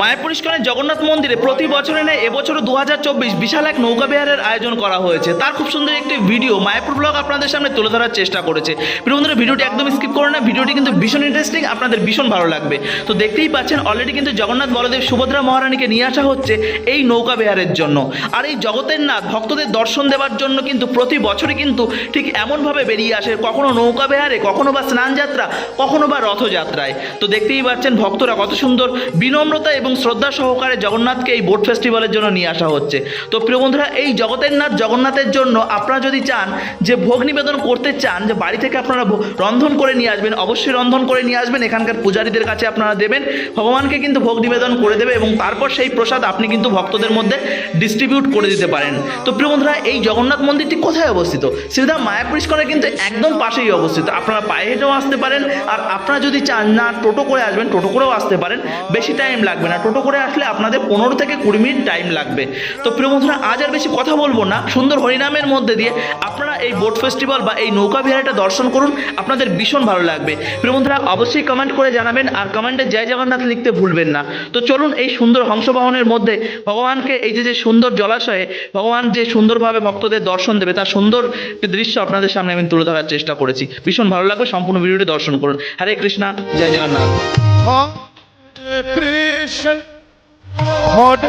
মায়াপুর জগন্নাথ মন্দিরে প্রতি বছরে নেয় এবছরও দু হাজার চব্বিশ বিশাল এক নৌকা বিহারের আয়োজন করা হয়েছে। তার খুব সুন্দর একটি ভিডিও মায়াপুর ব্লগ আপনাদের সামনে তুলে ধরার চেষ্টা করেছে। বন্ধুরা, ভিডিওটি একদম স্কিপ করে না। ভিডিওটি কিন্তু ভীষণ ইন্টারেস্টিং আপনাদের ভীষণ ভালো লাগবে। তো দেখতেই পাচ্ছেন অলরেডি কিন্তু জগন্নাথ বলদেব সুভদ্রা মহারানীকে নিয়ে আসা হচ্ছে এই নৌকা বিহারের জন্য। আর এই জগতের নাথ ভক্তদের দর্শন দেওয়ার জন্য কিন্তু প্রতি বছরই কিন্তু ঠিক এমনভাবে বেরিয়ে আসে, কখনো নৌকা বিহারে, কখনো বা স্নান যাত্রা কখনো বা রথযাত্রায়। তো দেখতেই পাচ্ছেন, ভক্তরা কত সুন্দর বিনম্রতা এবং শ্রদ্ধা সহকারে জগন্নাথকে এই বোট ফেস্টিভ্যালের জন্য নিয়ে আসা হচ্ছে। তো প্রিয় বন্ধুরা, এই জগতের নাথ জগন্নাথের জন্য আপনারা যদি চান যে ভোগ নিবেদন করতে চান, যে বাড়ি থেকে আপনারা রন্ধন করে নিয়ে আসবেন, অবশ্যই রন্ধন করে নিয়ে আসবেন। এখানকার পূজারীদের কাছে আপনারা দেবেন। ভগবানকে কিন্তু ভোগ নিবেদন করে দেবে এবং তারপর সেই প্রসাদ আপনি কিন্তু ভক্তদের মধ্যে ডিস্ট্রিবিউট করে দিতে পারেন। তো প্রিয় বন্ধুরা, এই জগন্নাথ মন্দিরটি কোথায় অবস্থিত? সিধা মায়াপুর কিন্তু একদম পাশেই অবস্থিত। আপনারা পায়ে হেঁটেও আসতে পারেন। আর আপনারা যদি চান না, টোটো করে আসবেন, টোটো করেও আসতে পারেন। বেশি টাইম লাগবে না। টোটো করে আসলে আপনাদের পনেরো থেকে কুড়ি মিনিট টাইম লাগবে। তো প্রিয় বন্ধুরা, আজ আর বেশি কথা বলব না। সুন্দর হরিনামের মধ্যে দিয়ে আপনারা এই বোট ফেস্টিভ্যাল বা এই নৌকা বিহারটা দর্শন করুন, আপনাদের ভীষণ ভালো লাগবে। প্রিয় বন্ধুরা, অবশ্যই কমেন্ট করে জানাবেন আর কমেন্টে জয় জগন্নাথ লিখতে ভুলবেন না। তো চলুন এই সুন্দর হংসবাহনের মধ্যে ভগবানকে এই যে যে সুন্দর জলাশয়ে ভগবান যে সুন্দরভাবে ভক্তদের দর্শন দেবে, তার সুন্দর দৃশ্য আপনাদের সামনে আমি তুলে ধরার চেষ্টা করেছি। ভীষণ ভালো লাগবে, সম্পূর্ণ ভিডিওটি দর্শন করুন। হরে কৃষ্ণা, জয় Jagannath. Krishna, Hod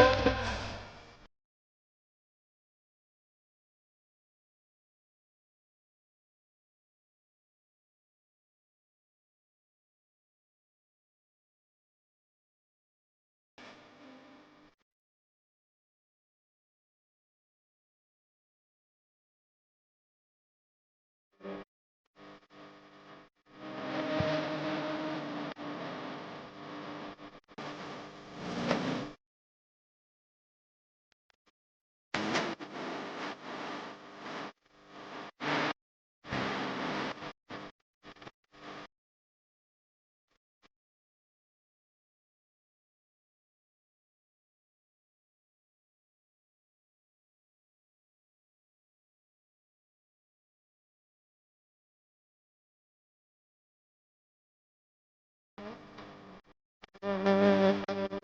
Mm-hmm.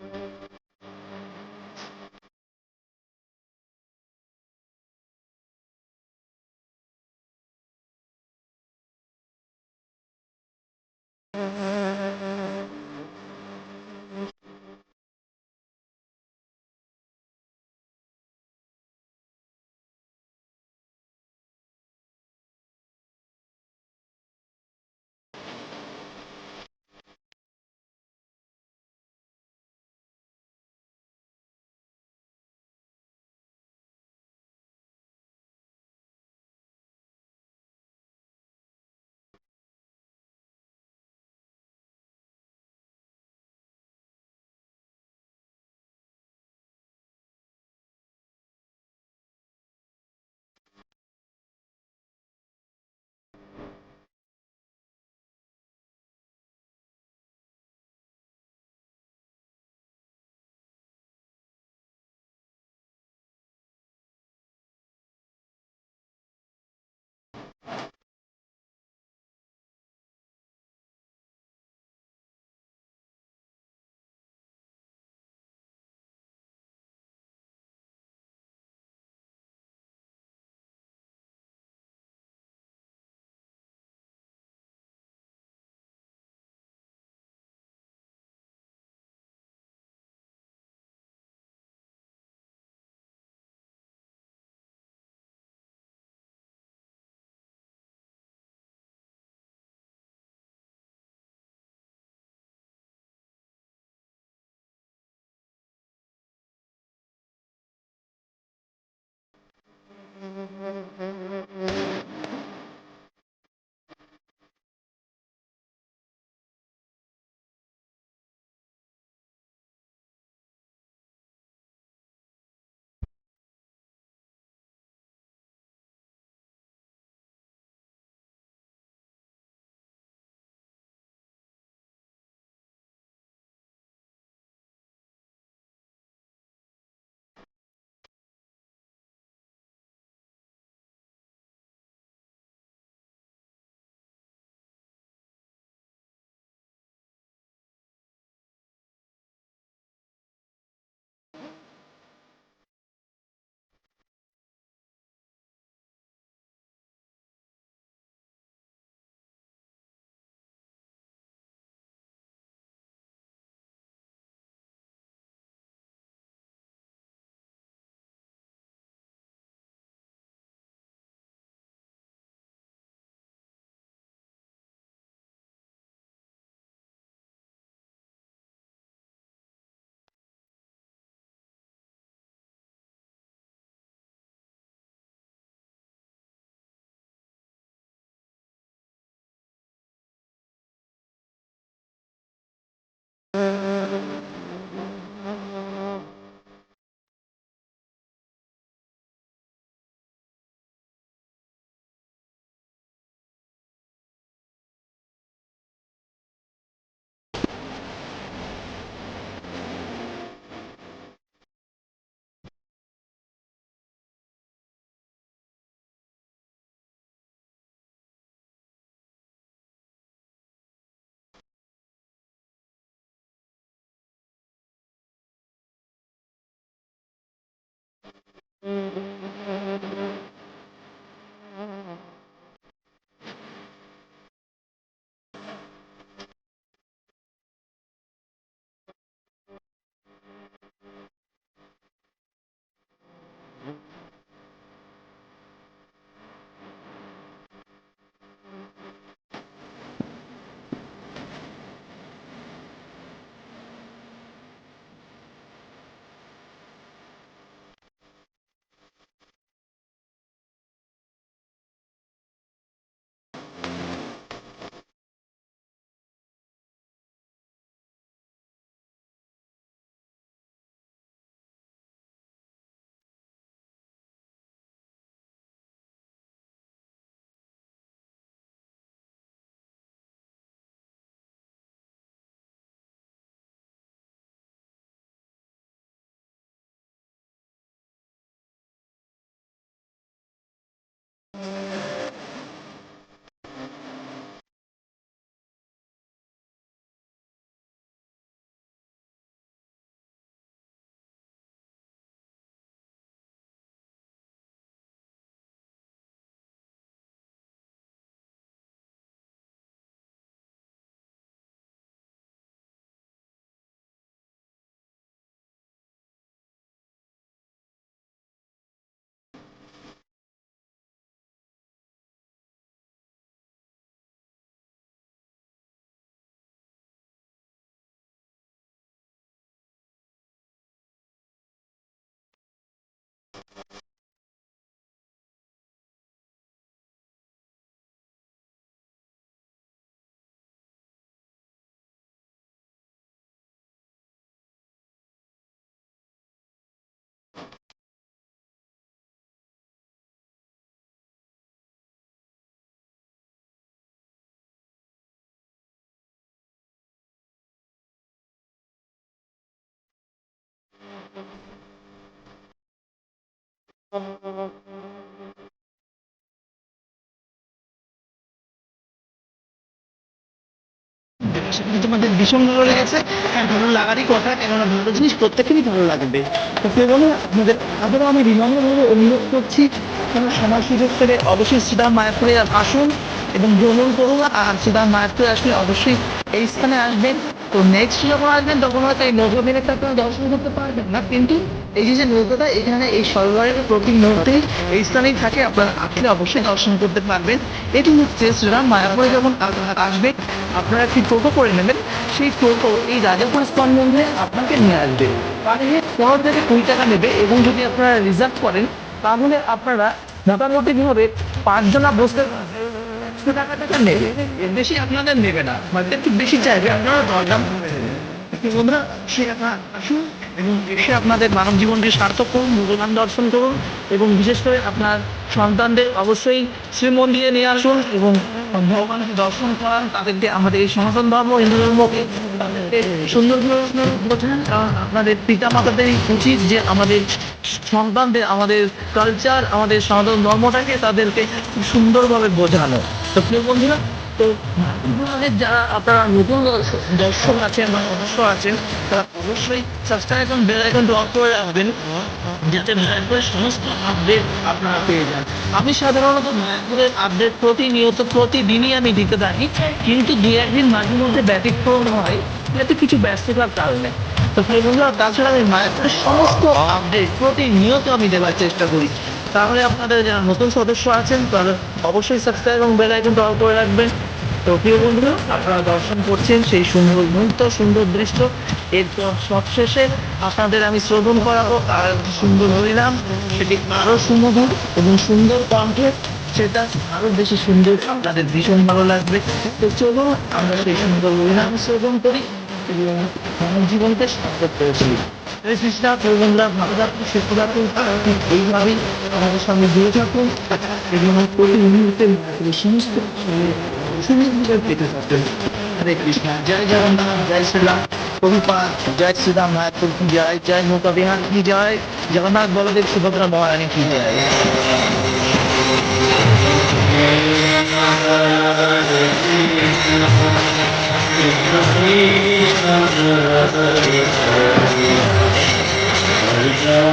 Música তোমাদের ভীষণ ভালো লেগেছে। হ্যাঁ ভালো লাগারই কথা, কেননা ভালো জিনিস প্রত্যেকেরই ভালো লাগবে। তো বলে আপনাদের আবারও আমি বিনম্রভাবে অনুরোধ করছি আপনারা সময় সুযোগ করে অবশ্যই শ্রীরাম মায়াপুরে আসুন এবং ভ্রমণ করুন। আর শ্রীরাম মায়াপুরে আসলে অবশ্যই এই স্থানে আসবেন। তো নেক্সট যখন আসবেন, তখন হয়তো এই নৌকা মেরেটা আপনারা দর্শন করতে পারবেন না। কিন্তু এই যে যে নৌকাটা, এখানে এই সরোবরের প্রতি মুহূর্তেই এই স্থানেই থাকে, আপনারা আসলে অবশ্যই দর্শন করতে পারবেন। এটি হচ্ছে শ্রীরাম মায়াপুরে যখন আসবেন আপনারা একটি টোটো করে নেবেন। সেই টোটো, এই রাজাপুর মন্দিরে আপনাকে নিয়ে আসবে। মানে পনেরো থেকে কুড়ি টাকা নেবে এবং যদি আপনারা রিজার্ভ করেন, তাহলে আপনারা মোটামুটি ভাবে পাঁচজনা বসতে একশো টাকা টাকা নেবে। এর বেশি আপনাদের নেবে না। মানে একটু বেশি চাইবে আপনারা দরদাম বন্ধুরা সে আসুন এবং এসে আপনাদের মানব জীবনকে সার্থক করুন, ভগবান দর্শন করুন এবং বিশেষ করে আপনার সন্তানদের অবশ্যই শ্রীমন্দিরে নিয়ে আসুন এবং ভগবানকে দর্শন করান তাদেরকে আমাদের এই সনাতন ধর্ম, হিন্দু ধর্মকে তাদেরকে সুন্দর করে বোঝান। কারণ আপনাদের পিতা মাতাদেরই উচিত যে আমাদের সন্তানদের, আমাদের কালচার আমাদের সনাতন ধর্মটাকে তাদেরকে সুন্দরভাবে বোঝানো। তো প্রিয় বন্ধুরা, তো আমাদের যারা আপনারা নতুন দর্শক আছেন বা সদস্য আছেন, তারা অবশ্যই সাবস্ক্রাইব এবং বেল আইকন অন করে রাখবেন, যাতে মায়াপুরের সমস্ত আপডেট আপনারা পেয়ে যান। আমি সাধারণত মায়াপুরের আপডেট প্রতিনিয়ত, প্রতিদিনই আমি দিতে থাকি, কিন্তু দু একদিন মাঝে মধ্যে ব্যতিক্রম হয়, যাতে কিছু ব্যস্ততার কারণে। তো সেই তাছাড়া আমি মায়াপুরের সমস্ত আপডেট প্রতিনিয়ত আমি দেওয়ার চেষ্টা করি। তাহলে আপনাদের যারা নতুন সদস্য আছেন, তারা অবশ্যই সাবস্ক্রাইব এবং বেল আইকন অন করে রাখবেন। তো প্রিয় বন্ধুরা, আপনারা দর্শন করছেন সেই সুন্দর মুহূর্ত, সুন্দর দৃশ্য। এরপর সবশেষে আপনাদের আমি শ্রবণ করাবো। আর সুন্দর হরিনাম, সেটি আরও সুমধুর এবং সুন্দর কণ্ঠে, সেটা আরও বেশি সুন্দর, আপনাদের ভীষণ ভালো লাগবে। তো চলুন, আমরা সেই সুন্দর হরিনাম শ্রবণ করি এবং জীবনকে করেছিলেন হরে কৃষ্ণা প্রবন্ধা ভালো থাকুন সুস্থ থাকুন এইভাবেই আমাদের সঙ্গে জুড়ে থাকুন এবং প্রতি মুহূর্তে মায়াপুরের সমস্ত সুবিধা পেতে থাকুন হরে কৃষ্ণ জয় জগন্নাথ জয় শ্রীরাম প্রভুপাত জয় শ্রীরাম মায়াপুর কি জয় জয় নৌকা বিহার কি জয় জগন্নাথ বলদেব সুভদ্রা মহারানী কি জয় Hare إله